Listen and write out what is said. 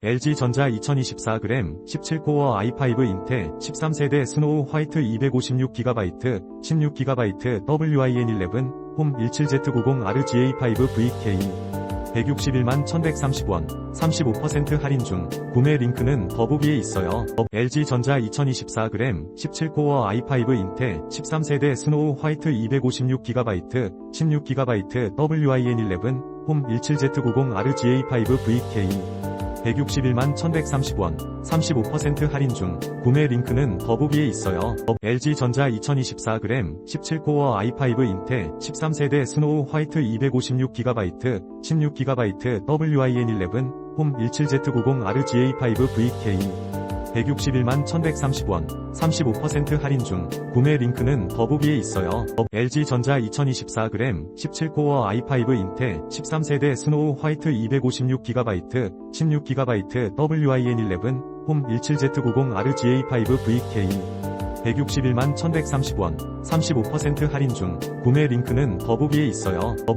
LG전자 2024g 17코어 i5 인텔 13세대 스노우 화이트 256GB 16GB WIN11 홈 17Z90RGA5 VK 161만 1130원 35% 할인 중 구매 링크는 더보기에 있어요. LG전자 2024g 17코어 i5 인텔 13세대 스노우 화이트 256GB 16GB WIN11 홈 17Z90RGA5 VK 161만 1130원 35% 할인 중 구매 링크는 더보기에 있어요. LG전자 2024g 17코어 i5 인텔 13세대 스노우 화이트 256GB 16GB WIN11 홈 17Z90RGA5 VK 161만 1130원 35% 할인 중 구매 링크는 더보기에 있어요. LG전자 2024g 17코어 i5 인텔 13세대 스노우 화이트 256GB 16GB WIN11 홈 17Z90RGA5 VK 161만 1130원 35% 할인 중 구매 링크는 더보기에 있어요.